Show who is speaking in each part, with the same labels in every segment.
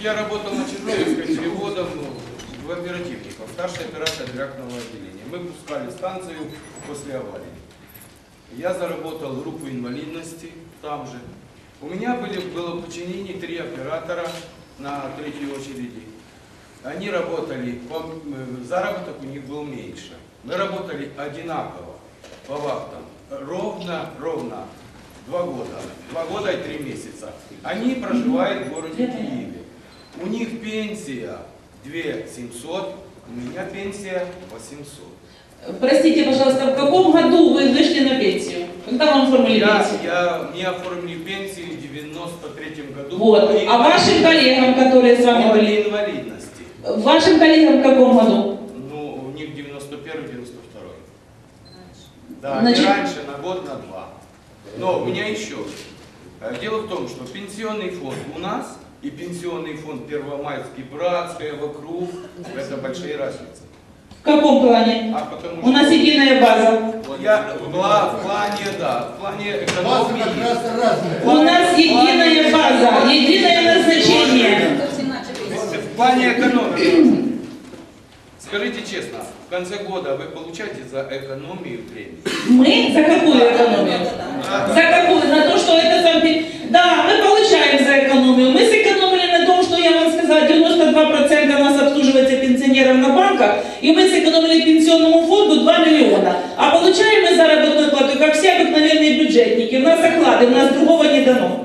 Speaker 1: Я работал на Чернобыльской переводом в оперативников, старший оператор реактивного отделения. Мы пускали станцию после аварии. Я заработал группу инвалидности там же. У меня были, было в три оператора на третьей очереди. Они работали, э, заработок у них был меньше. Мы работали одинаково по вахтам. Ровно, ровно. Два года. Два года и три месяца. Они проживают в городе Киеве. У них пенсия 2 700, у меня пенсия 800.
Speaker 2: Простите, пожалуйста, в каком году вы вышли на пенсию? Когда вам оформили
Speaker 1: Я,
Speaker 2: пенсию?
Speaker 1: я не оформили пенсию в 93 году.
Speaker 2: Вот. А вашим коллегам, которые с вами были?
Speaker 1: инвалидности.
Speaker 2: Вашим коллегам в каком году?
Speaker 1: Ну, у них 91-92. Да,
Speaker 2: Значит-
Speaker 1: раньше, на год, на два. Но у меня еще. э, Дело в том, что пенсионный фонд у нас и пенсионный фонд Первомайский, Братская, вокруг, это большие разницы.
Speaker 2: В каком плане?
Speaker 1: А потому
Speaker 2: У нас
Speaker 1: что
Speaker 2: единая база.
Speaker 1: я в в плане, да, в плане экономии.
Speaker 3: как раз разные.
Speaker 2: У нас единая база, единое назначение.
Speaker 1: В плане экономии. Скажите честно, в конце года вы получаете за экономию премию?
Speaker 2: Мы за какую экономию? За какую? На то, что это Да, мы получаем за экономию. Мы сэкономили на том, что я вам сказала, 92% у нас обслуживается пенсионеров на банках, и мы сэкономили пенсионному фонду 2 миллиона. А получаем мы заработную плату, как все обыкновенные бюджетники. У нас оклады, у нас другого не дано.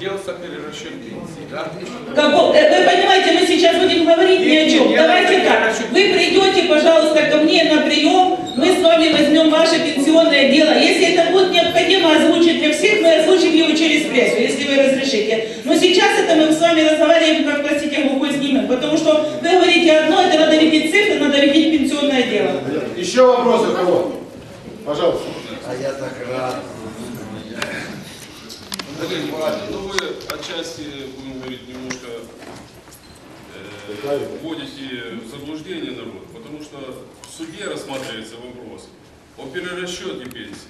Speaker 1: Делал, делался перерасчет пенсии, да?
Speaker 2: Како- э, Вы понимаете, мы сейчас будем говорить ни о
Speaker 1: Нет,
Speaker 2: чем.
Speaker 1: нет,
Speaker 2: Давайте так.
Speaker 1: хочу.
Speaker 2: Вы придете, пожалуйста, ко мне на прием, мы с вами возьмем ваше пенсионное дело. Если это будет необходимо озвучить для всех, мы озвучим его через прессу, если вы разрешите. Но сейчас это мы с вами разговариваем, как, простите, глухой снимем, потому что вы говорите одно, это надо видеть цифры, надо видеть пенсионное дело.
Speaker 3: Еще вопросы у кого? Пожалуйста.
Speaker 4: А я так рад.
Speaker 5: Ну вы отчасти, будем говорить, немножко э, вводите в заблуждение народ, потому что в суде рассматривается вопрос о перерасчете пенсии.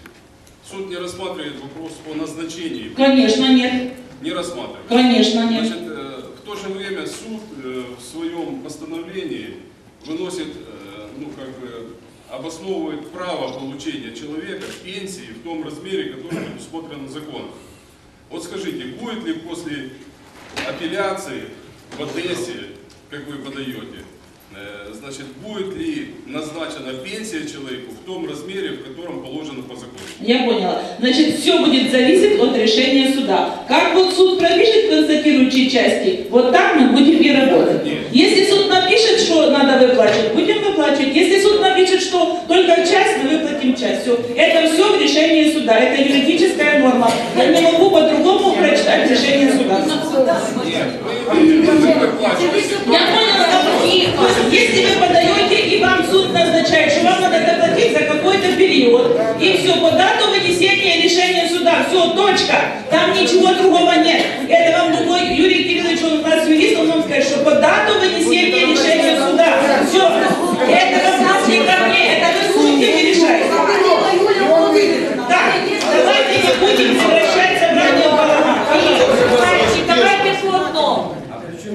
Speaker 5: Суд не рассматривает вопрос о назначении,
Speaker 2: Конечно, нет.
Speaker 5: не рассматривает.
Speaker 2: Конечно, нет.
Speaker 5: Значит, э, в то же время суд э, в своем постановлении выносит, э, ну как бы, обосновывает право получения человека пенсии в том размере, который предусмотрен законом. Вот скажите, будет ли после апелляции в Одессе, как вы подаете, э, значит, будет ли назначена пенсия человеку в том размере, в котором положено по закону?
Speaker 2: Я поняла. Значит, все будет зависеть от решения суда. Как вот суд пропишет констатирующие части, вот так мы будем и работать.
Speaker 5: Нет.
Speaker 2: Если суд напишет, что надо выплачивать, будем выплачивать. Если суд напишет, что только часть, мы выплатим часть. Все. Это все в решении суда. Это юридическая норма. Я не могу суда.
Speaker 5: Нет, вы, вы выплачиваете.
Speaker 2: Я поняла, и, то есть, если вы подаете, и вам суд назначает, что вам надо доплатить за какой-то период, и все, по дату вынесения решения суда, все, точка, там ничего другого нет. Это вам другой Юрий Кириллович, он у нас юрист, он вам скажет, что по дату вынесения решения суда, все, это вопрос не ко мне, это вы судьями решаете. Так, давайте не будем превращать собрание в балаган, пожалуйста.
Speaker 6: Давайте по одному.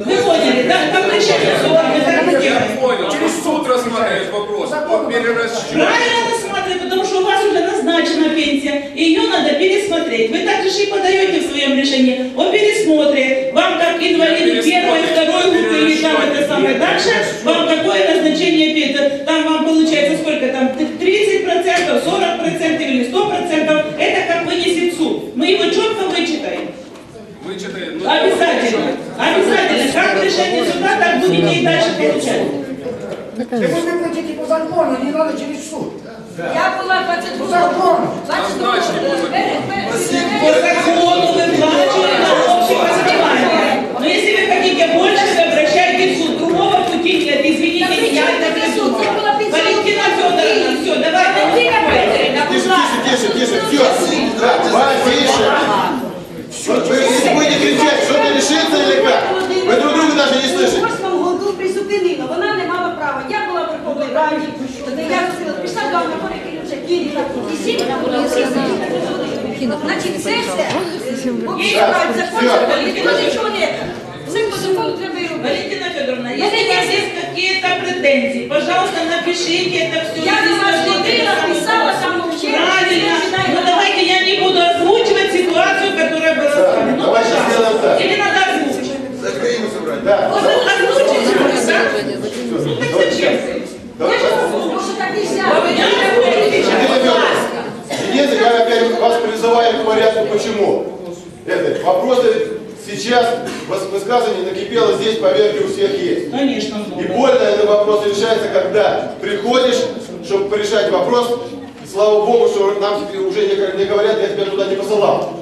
Speaker 2: Вы поняли, да? Там решение суда, мы так и
Speaker 5: Я
Speaker 2: делаем.
Speaker 5: понял, что суд рассматривает вопрос о перерасчете.
Speaker 2: Правильно рассматривать, потому что у вас уже назначена пенсия, и ее надо пересмотреть. Вы также же и подаете в своем решении о пересмотре. Вам как инвалиду первой, второй группы или там это самое дальше, вам какое назначение пенсии? Там вам получается сколько там, 30%, 40% или 100%, это как вынесет суд. Мы его четко вычитаем.
Speaker 5: Вычитаем. ну,
Speaker 2: Обязательно. Обязательно. Как решение суда, так будете и
Speaker 7: Так вы выплатите по закону, не надо через суд.
Speaker 6: Я була
Speaker 7: По
Speaker 6: 22
Speaker 7: закону.
Speaker 5: Назначьте по закону.
Speaker 2: По закону выплачивали на Значить, це все. Обіцяють закончити, ніхто нічого не... Все по закону треба і робити. Валентина Федоровна,
Speaker 3: ну, если
Speaker 8: у вас есть какие-то
Speaker 3: претензии,
Speaker 8: пожалуйста,
Speaker 2: напишите это все.
Speaker 8: Я на вас смотрела, писала там вообще.
Speaker 2: Правильно. Но ну, давайте я не буду озвучивать ситуацию, которая была с вами. Ну, пожалуйста. Или надо озвучить.
Speaker 1: Закрыли собрать.
Speaker 3: Да.
Speaker 2: Вот озвучить. Да? Ну, так зачем?
Speaker 8: Может, так нельзя.
Speaker 3: Единственное, я опять вас призываю к порядку, почему? Это, вопросы сейчас, выс- высказывание накипело здесь, поверьте, у всех есть.
Speaker 2: Конечно,
Speaker 3: И больно этот вопрос решается, когда приходишь, чтобы порешать вопрос, слава Богу, что нам теперь уже не, говорят, я тебя туда не посылал.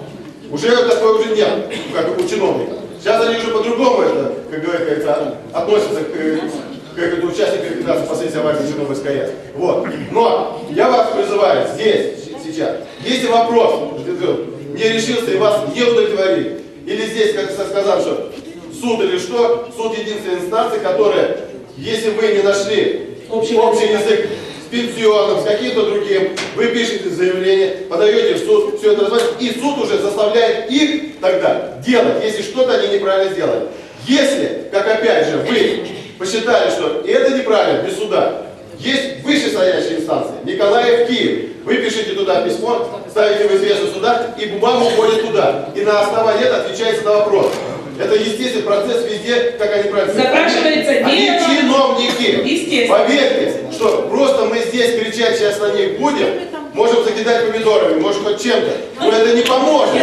Speaker 3: Уже такое уже нет, как у чиновников. Сейчас они уже по-другому это, как говорится, относятся к, как это участники ликвидации последствий аварии Чернобыльской АЭС. Вот. Но я вас призываю здесь, сейчас, если вопрос не решился и вас не удовлетворили, или здесь, как сказал, что суд или что, суд единственной инстанции, которая, если вы не нашли
Speaker 2: Общий
Speaker 3: общий язык с пенсионным, с каким-то другим, вы пишете заявление, подаете в суд, все это развивается, и суд уже заставляет их тогда делать, если что-то они неправильно сделали. Если, как опять же, вы посчитали, что это неправильно, без суда, есть вышестоящая инстанция, Николаев Киев. Вы пишите туда письмо, ставите в известность суда, и бумага уходит туда. И на основании этого отвечается на вопрос. Это естественный процесс везде, как они правильно.
Speaker 2: Запрашивается
Speaker 3: Они
Speaker 2: дело.
Speaker 3: чиновники.
Speaker 2: Естественно.
Speaker 3: Поверьте, что просто мы здесь кричать сейчас на них будем, можем закидать помидорами, может хоть чем-то, но это не поможет.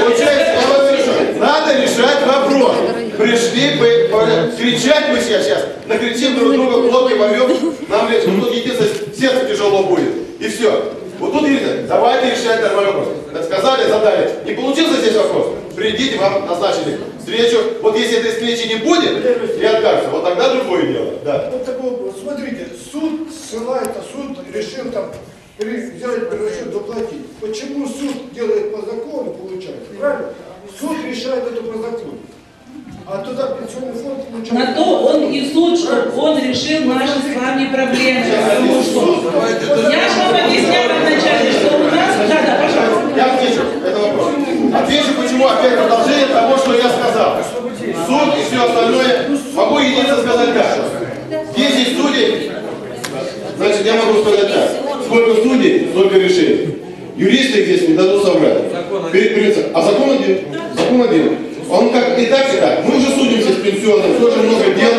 Speaker 3: Получается, надо решать вопрос. Пришли бы, кричать мы сейчас, сейчас, накричим друг друга, хлопки возьмем, нам легче. Вот тут единственное, сердце тяжело будет. И все. Вот тут видите, давайте решать нормальный вопрос. Сказали, задали. Не получился здесь вопрос? Придите, вам назначили встречу. Вот если этой встречи не будет, и откажется, вот тогда другое дело. Да.
Speaker 7: Вот такой вопрос. Смотрите, суд ссылается, суд решил там взять расчет доплатить. Почему суд делает по закону, получается, правильно? Суд решает это по закону. А туда пенсионный фонд получает.
Speaker 2: На то он и суд, чтобы он решил наши с вами проблемы. Потому что я же вам объясняла вначале, что у нас... Да, да, пожалуйста.
Speaker 3: Я отвечу, это вопрос. Отвечу, почему опять продолжение того, что я сказал. Суд и все остальное. Могу единственное сказать так. 10 судей, значит, я могу сказать так. Сколько судей, столько решений. Юристы здесь не дадут соврать. Перед принципом. А закон один. Закон один. Он как и так, и так. Мы уже судимся с пенсионным, тоже много дел.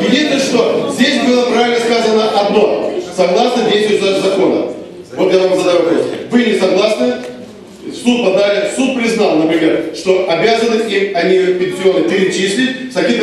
Speaker 3: Единственное, что здесь было правильно сказано одно. Согласно действующего закона. Вот я вам задаю вопрос. Вы не согласны? Суд подали, суд признал, например, что обязаны им они пенсионы перечислить с таким.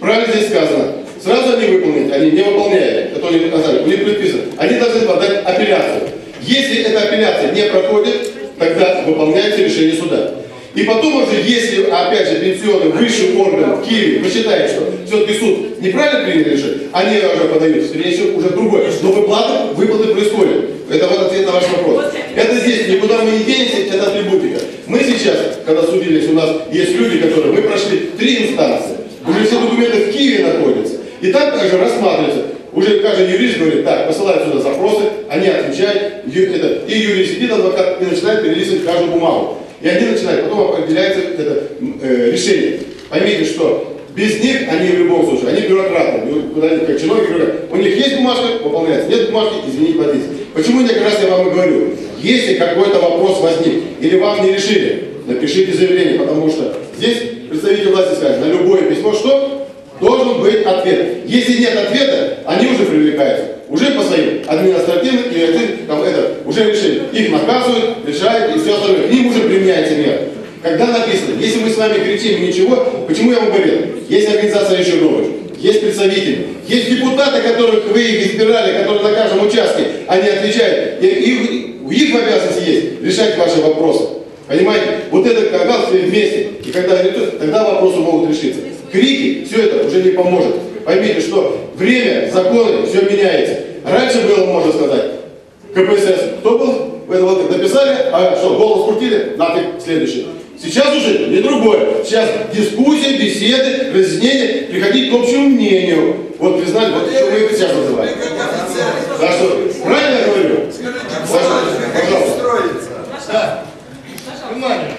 Speaker 3: Правильно здесь сказано. Сразу они выполнить, они не выполняют, это они сказали, у них предписано. Они должны подать апелляцию. Если эта апелляция не проходит, тогда выполняется решение суда. И потом уже, если, опять же, пенсионный высший орган в Киеве посчитает, что все-таки суд неправильно принял решение, они уже подают встречу, уже другое. Но выплата, выплаты происходят. Это вот ответ на ваш вопрос. Это здесь, никуда мы не денемся, это атрибутика. Мы сейчас, когда судились, у нас есть люди, которые, мы прошли три инстанции. Уже все документы в Киеве находятся. И там также рассматривается. Уже каждый юрист говорит, так, посылают сюда запросы, они отвечают, и юрист сидит, адвокат, и начинает перелистывать каждую бумагу. И они начинают, потом определяется это э, решение. Поймите, что без них они в любом случае, они бюрократы, бю- куда-нибудь чиновники, говорят, у них есть бумажка, выполняется, нет бумажки, извините, платите. Почему я как раз я вам и говорю, если какой-то вопрос возник, или вам не решили, напишите заявление, потому что здесь представитель власти скажет, на любое письмо что? Должен быть ответ. Если нет ответа, они уже привлекаются. Уже по своим административным и это, там, это, уже решили. Их наказывают, решают и все остальное. К ним уже применяется мера. Когда написано, если мы с вами кричим ничего, почему я вам говорил? Есть организация Чернобыль, есть представители, есть депутаты, которых вы их избирали, которые на каждом участке, они отвечают. И их, у них в обязанности есть решать ваши вопросы. Понимаете? Вот это когда все вместе, и когда они тут, тогда вопросы могут решиться. Крики, все это уже не поможет. Поймите, что время, законы, все меняется. Раньше было, можно сказать, КПСС, кто был? Вы вот написали, а что, голос крутили? Нафиг, следующий. Сейчас уже не другое. Сейчас дискуссии, беседы, разъяснения, приходить к общему мнению. Вот признать, вот что мы это сейчас называем. Так что, правильно я говорю? Саша, пожалуйста.
Speaker 4: Внимание.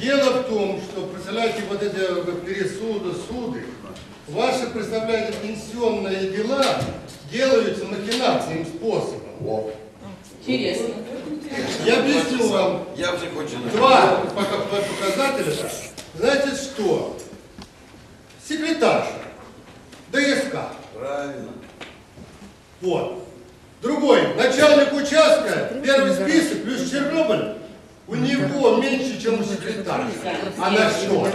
Speaker 4: дело в том, что, представляете, вот эти пересуды, суды, ваши, представляете, пенсионные дела делаются махинацией способом.
Speaker 2: Интересно.
Speaker 4: Я объясню вам
Speaker 3: Я вже хочу
Speaker 4: два пока- показателя. Знаете что? Секретарша, ДСК,
Speaker 3: Правильно.
Speaker 4: вот. Другой, начальник участка, первый список, плюс Чернобыль, у него меньше, чем у секретарши. А на что?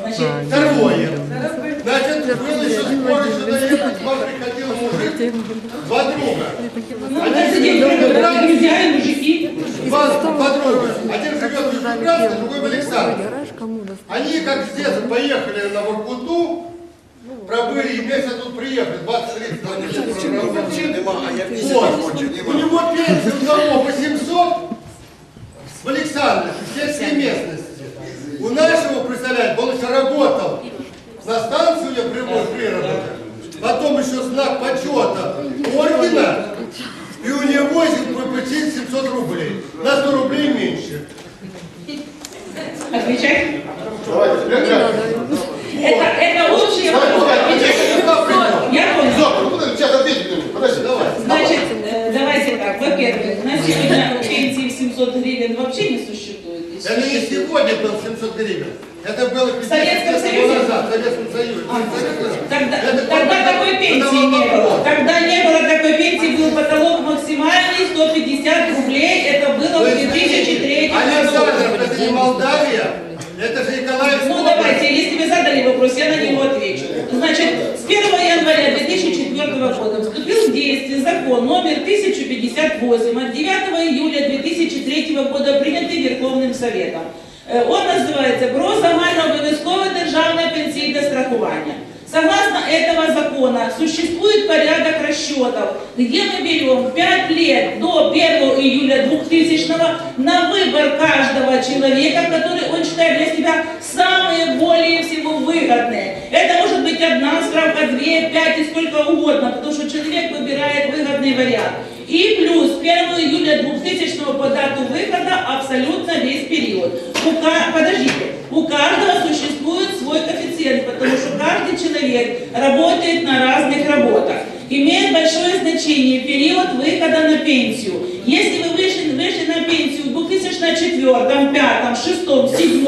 Speaker 2: Значит,
Speaker 4: Второе. Значит, был еще спор, что доехать, к вам приходил мужик, два друга. Они
Speaker 2: каждый
Speaker 4: Один живет в Ленинграде, другой в Александре. Они как с детства поехали на Воркуту, пробыли и месяц тут приехали, 20-30 километров.
Speaker 3: Нема, а
Speaker 4: Вот.
Speaker 3: не
Speaker 4: У него пенсия у одного 800 в Александре, в сельской местности. У нашего, представляете, он еще работал на станцию я прямой приработал. Потом еще знак почета ордена. И у него почти 700 рублей. На 100 рублей меньше.
Speaker 2: Отвечай.
Speaker 3: Давайте, прямо.
Speaker 2: Это, это общее. Я понял.
Speaker 3: Стоп, ну подожди, сейчас ответите мне. Подожди, давай.
Speaker 2: Значит, э, давайте так. Во-первых, на сегодня пенсии в 700 гривен вообще не существует.
Speaker 4: Это не сегодня был 700 гривен. Это было 50
Speaker 2: Советском Союзе?
Speaker 4: назад, в Советском Союзе.
Speaker 2: Тогда,
Speaker 4: Это
Speaker 2: тогда
Speaker 4: было-
Speaker 2: такой пенсии не было. Тогда не было такой пенсии, был потолок максимальный 150 рублей. Это было в
Speaker 4: есть,
Speaker 2: 2003 году.
Speaker 4: Александров, это не Молдавия, это же Николаевская
Speaker 2: Ну давайте, если вы задали вопрос, я на него отвечу. Значит, с 1 января 2004 года вступил в действие закон номер 1058 от 9 июля 2003 года, принятый Верховным Советом. Он называется «Про загальнообов'язкове державне пенсійне страхування». Согласно этого закона существует порядок расчетов, где мы берем 5 лет до 1 июля 2000 на выбор каждого человека, который он считает для себя самые более всего выгодные. Это может быть одна справка, две, пять и сколько угодно, потому что человек выбирает выгодный вариант. И плюс 1 июля 2000 по дату выхода абсолютно весь период. У Подождите, у каждого существует свой коэффициент, потому что каждый человек работает на разных работах. Имеет большое значение период выхода на пенсию. Если вы вышли, вышли на пенсию в 2004, 5, 6, 7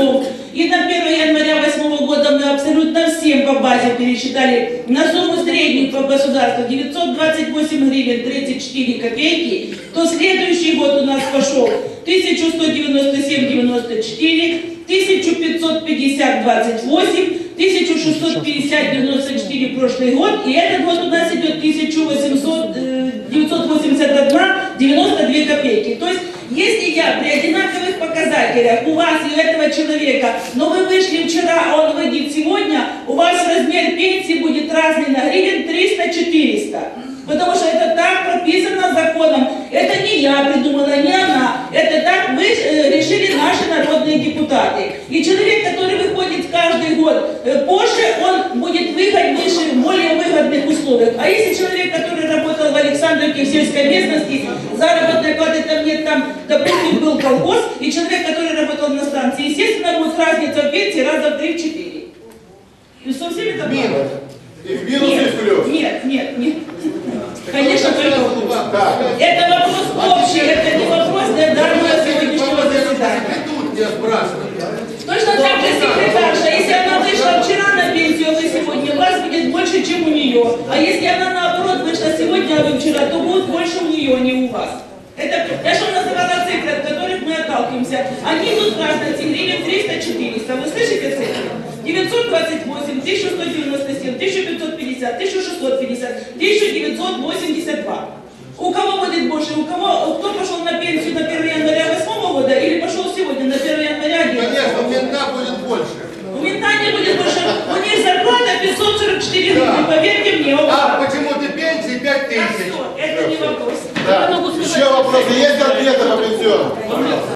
Speaker 2: и на 1 января 2008 года мы абсолютно всем по базе пересчитали на сумму среднюю по государству 928 гривен 34 копейки, то следующий год у нас пошел 1197,94, 1550 28, 1650 94 прошлый год, и этот год у нас идет 1800, э, 981 92 копейки. То есть, если я при одинаковых показателях у вас и у этого человека, но вы вышли вчера, а он выйдет сегодня, у вас размер пенсии будет разный на гривен 300-400. Потому что это так прописано законом. Это не я придумала, не она. Это так вы э, решили наши народные депутаты. И человек, который выходит каждый год э, позже, он будет выходить выше, в более выгодных условиях. А если человек, который работал в Александровке в сельской местности, заработной платы там нет, там, допустим, был колхоз, и человек, который работал на станции, естественно, будет разница в пенсии раза в 3-4. И со всеми это
Speaker 4: Минус.
Speaker 3: И в минус и в
Speaker 2: нет,
Speaker 3: плюс.
Speaker 2: нет, нет, нет. Конечно, только в плюс. Это вопрос общий, это не вопрос для данного сегодняшнего заседания.
Speaker 4: Тут я спрашиваю.
Speaker 2: Точно так же секретарша, если она вышла вчера на пенсию, вы сегодня, у вас будет больше, чем у нее. А если она наоборот вышла сегодня, а вы вчера, то будет больше у нее, а не у вас. Это, я что называла цифры, от которых мы отталкиваемся. Они в разности гривен 300-400. Вы слышите цифры? 928, 1197, 1550, 1650, 1982. У кого будет больше? У кого, кто пошел на пенсию на 1 января 2008 года или пошел сегодня на 1 января 2011
Speaker 4: Конечно, у мента будет больше.
Speaker 2: У мента не будет больше. У них зарплата 544 гривны, поверьте мне. у
Speaker 4: А
Speaker 2: вас.
Speaker 4: почему ты пенсии 5
Speaker 2: Так
Speaker 4: тысяч?